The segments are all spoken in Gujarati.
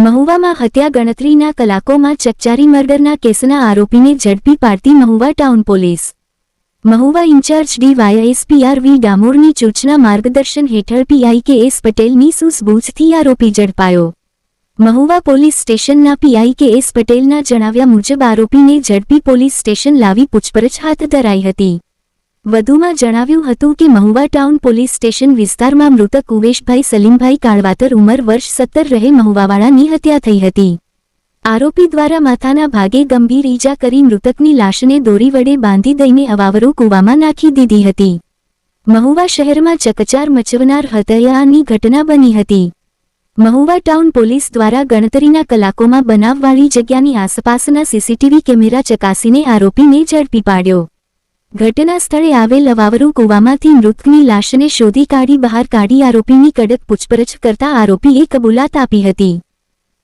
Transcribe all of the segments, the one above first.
મહુવામાં હત્યા ગણતરીના કલાકોમાં ચકચારી મર્ડરના કેસના આરોપીને ઝડપી પાડતી Mahuva town police. Mahuva incharge D YSP R V ડામોરની સૂચના માર્ગદર્શન હેઠળ પીઆઈ કે એસ પટેલની સૂઝબૂછથી આરોપી ઝડપાયો. મહુવા પોલીસ સ્ટેશનના પીઆઈ કે એસ પટેલના જણાવ્યા મુજબ આરોપીને ઝડપી પોલીસ સ્ટેશન લાવી પૂછપરછ હાથ ધરાઈ હતી. વધુમાં જણાવ્યું હતું કે મહુવા ટાઉન પોલીસ સ્ટેશન વિસ્તારમાં મૃતક ઉવેશભાઈ સલીમભાઈ કાળવાતર ઉંમર વર્ષ સત્તર રહે મહુવાવાળાની હત્યા થઈ હતી. આરોપી દ્વારા માથાના ભાગે ગંભીર ઈજા કરી મૃતકની લાશને દોરી વડે બાંધી દઈને અવાવરો કૂવામાં નાખી દીધી હતી. મહુવા શહેરમાં ચકચાર મચવનાર હત્યાની ઘટના બની હતી. મહુવા ટાઉન પોલીસ દ્વારા ગણતરીના કલાકોમાં બનાવવાળી જગ્યાની આસપાસના સીસીટીવી કેમેરા ચકાસીને આરોપીને ઝડપી પાડ્યો. ઘટના સ્થળે આવેલ અવાવરુ કૂવામાંથી મૃતકની લાશને શોધી કાઢી બહાર કાઢી આરોપીની કડક પૂછપરછ કરતા આરોપીએ કબૂલાત આપી હતી.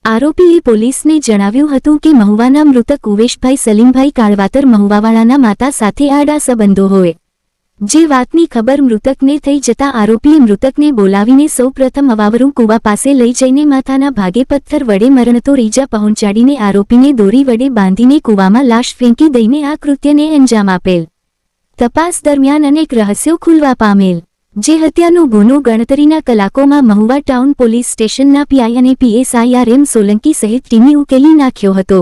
આરોપીએ પોલીસને જણાવ્યું હતું કે મહુવાના મૃતક ઉવેશભાઈ સલીમભાઈ કાળવાતર મહુવાવાળાના માતા સાથે આડા સંબંધો હોય. જે વાતની ખબર મૃતકને થઈ જતા આરોપીએ મૃતકને બોલાવીને સૌપ્રથમ અવાવરુ કૂવા પાસે લઈ જઈને માથાના ભાગે પથ્થર વડે મરણતો રીજા પહોંચાડીને આરોપીને દોરી વડે બાંધીને કૂવામાં લાશ ફેંકી દઈને આ કૃત્યને અંજામ આપેલ. તપાસ દરમિયાન અનેક રહસ્યો ખુલવા પામેલ, જે હત્યાનો ગુનો ગણતરીના કલાકોમાં મહુવા ટાઉન પોલીસ સ્ટેશનના પીઆઈ અને P S I R M Solanki સહિત ટીમે ઉકેલી નાખ્યો હતો.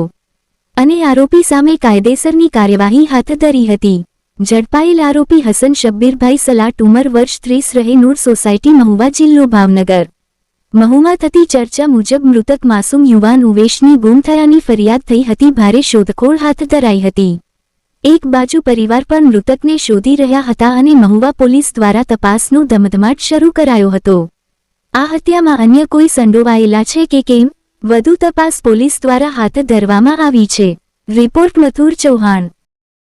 અને આરોપી સામે કાયદેસરની કાર્યવાહી હાથ ધરી હતી. ઝડપાયેલ આરોપી હસન શબ્બીરભાઈ સલાટ ઉંમર વર્ષ ત્રીસ રહે નૂર સોસાયટી મહુવા જિલ્લો ભાવનગર. મહુમાં થતી ચર્ચા મુજબ મૃતક માસૂમ યુવાન ઉવેશની ગુમ થયાની ફરિયાદ થઈ હતી, ભારે શોધખોળ હાથ ધરાઈ હતી. એક બાજુ પરિવાર પણ મૃતકને શોધી રહ્યા હતા અને મહુવા પોલીસ દ્વારા તપાસનો ધમધમાટ શરૂ કરાયો હતો. આ હત્યામાં અન્ય કોઈ સંડોવાયેલા છે કે કેમ? વધુ તપાસ પોલીસ દ્વારા હાથ ધરવામાં આવી છે. રિપોર્ટ મથુર ચૌહાણ.